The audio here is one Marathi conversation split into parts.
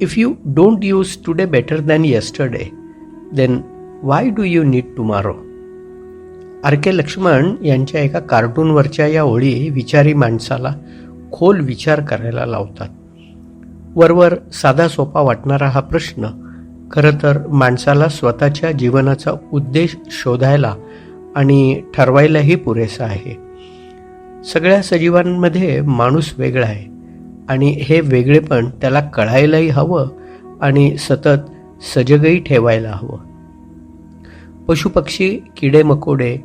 If you don't use today better than yesterday, then why do you need tomorrow? R K Laxman यांच्या एका कार्टूनवरच्या या ओळी विचारी माणसाला खोल विचार करायला लावतात. वरवर साधा सोपा वाटणारा हा प्रश्न खरं तर माणसाला स्वतःच्या जीवनाचा उद्देश शोधायला आणि ठरवायलाही पुरेसा आहे. सगळ्या सजीवांमध्ये माणूस वेगळा आहे. आणि हे वेगळेपण त्याला कळायलाही हवं आणि सतत सजगही ठेवायला हवं. पशुपक्षी किडे मकोडे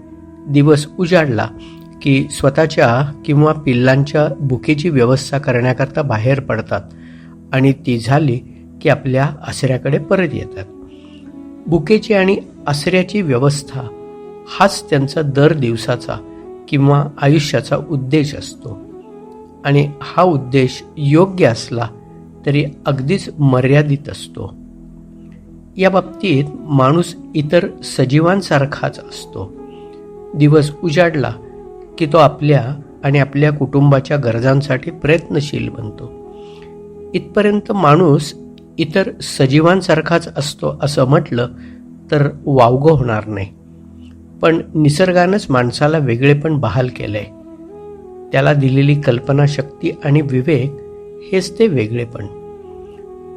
दिवस उजाडला की स्वतःच्या किंवा पिल्लांच्या बुकेची व्यवस्था करण्याकरता बाहेर पडतात आणि ती झाली की आपल्या आसऱ्याकडे परत येतात. बुकेची आणि आसऱ्याची व्यवस्था हाच त्यांचा दर दिवसाचा किंवा आयुष्याचा उद्देश असतो. आणि हा उद्देश योग्य असला तरी अगदीच मर्यादित असतो. या बाबतीत माणूस इतर सजीवांसारखाच असतो. दिवस उजाडला की तो आपल्या आणि आपल्या कुटुंबाच्या गरजांसाठी प्रयत्नशील बनतो. इथपर्यंत माणूस इतर सजीवांसारखाच असतो असं म्हटलं तर वावगं होणार नाही. पण निसर्गानंच माणसाला वेगळेपण बहाल केलं आहे त्याला दिलेली कल्पनाशक्ती आणि विवेक हेच ते वेगळेपण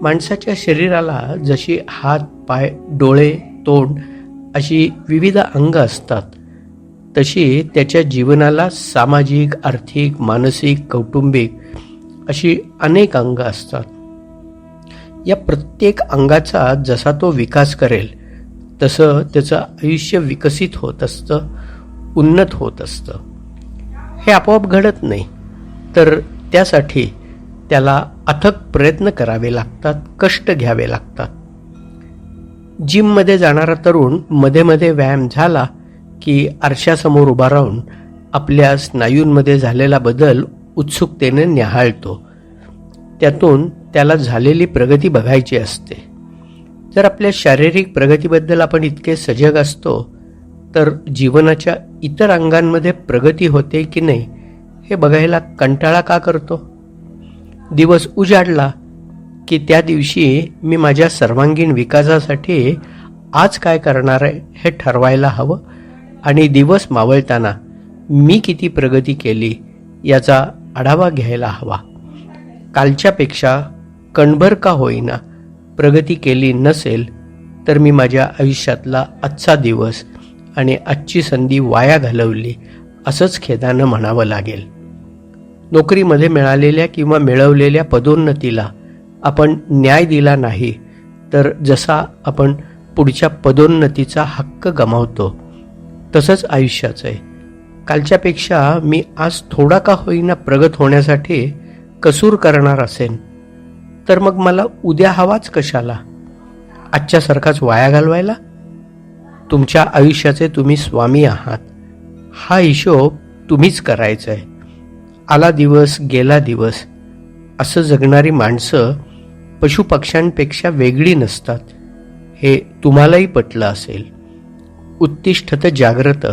माणसाच्या शरीराला जशी हात पाय डोळे तोंड अशी विविध अंग असतात तशी त्याच्या जीवनाला सामाजिक आर्थिक मानसिक कौटुंबिक अशी अनेक अंग असतात. या प्रत्येक अंगाचा जसा तो विकास करेल तसं त्याचं आयुष्य विकसित होत असतं उन्नत होत असतं. हे आपोआप घडत नाही. तर त्यासाठी त्याला अथक प्रयत्न करावे लागतात कष्ट घ्यावे लागतात. जिममध्ये जाणारा तरुणमध्ये मध्ये व्यायाम झाला की आरशासमोर उभा राहून आपल्या स्नायूंमध्ये झालेला बदल उत्सुकतेने निहाळतो. त्यातून त्याला झालेली प्रगती बघायची असते. जर आपल्या शारीरिक प्रगतीबद्दल आपण इतके सजग असतो तर जीवनाच्या इतर अंगांमध्ये प्रगती होते की नाही हे बघायला कंटाळा का करतो? दिवस उजाडला की त्या दिवशी मी माझ्या सर्वांगीण विकासासाठी आज काय करणार आहे हे ठरवायला हवं आणि दिवस मावळताना मी किती प्रगती केली याचा आढावा घ्यायला हवा. कालच्यापेक्षा कणभर का होईना प्रगती केली नसेल तर मी माझ्या आयुष्यातला आजचा दिवस आणि आजची संधी वाया घालवली असंच खेदानं म्हणावं लागेल. नोकरीमध्ये मिळालेल्या किंवा मिळवलेल्या पदोन्नतीला आपण न्याय दिला नाही तर जसा आपण पुढच्या पदोन्नतीचा हक्क गमावतो तसंच आयुष्याचं आहे. कालच्यापेक्षा मी आज थोडा का होईना प्रगत होण्यासाठी कसूर करणार असेन तर मग मला उद्या हवाच कशाला? आजच्यासारखाच वाया घालवायला? तुमच्या आयुष्याचे तुम्ही स्वामी आहात. हा हिशोब तुम्हीच करायचा आहे आला दिवस गेला दिवस असं जगणारी माणसं पशुपक्ष्यांपेक्षा वेगळी नसतात. हे तुम्हालाही पटलं असेल. उत्तिष्ठत जाग्रत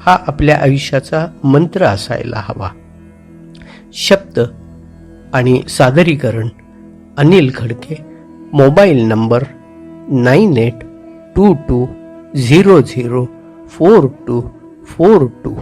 हा आपल्या आयुष्याचा मंत्र असायला हवा. शब्द आणि सादरीकरण Anil Khadke mobile number nine eight two two zero zero four two four two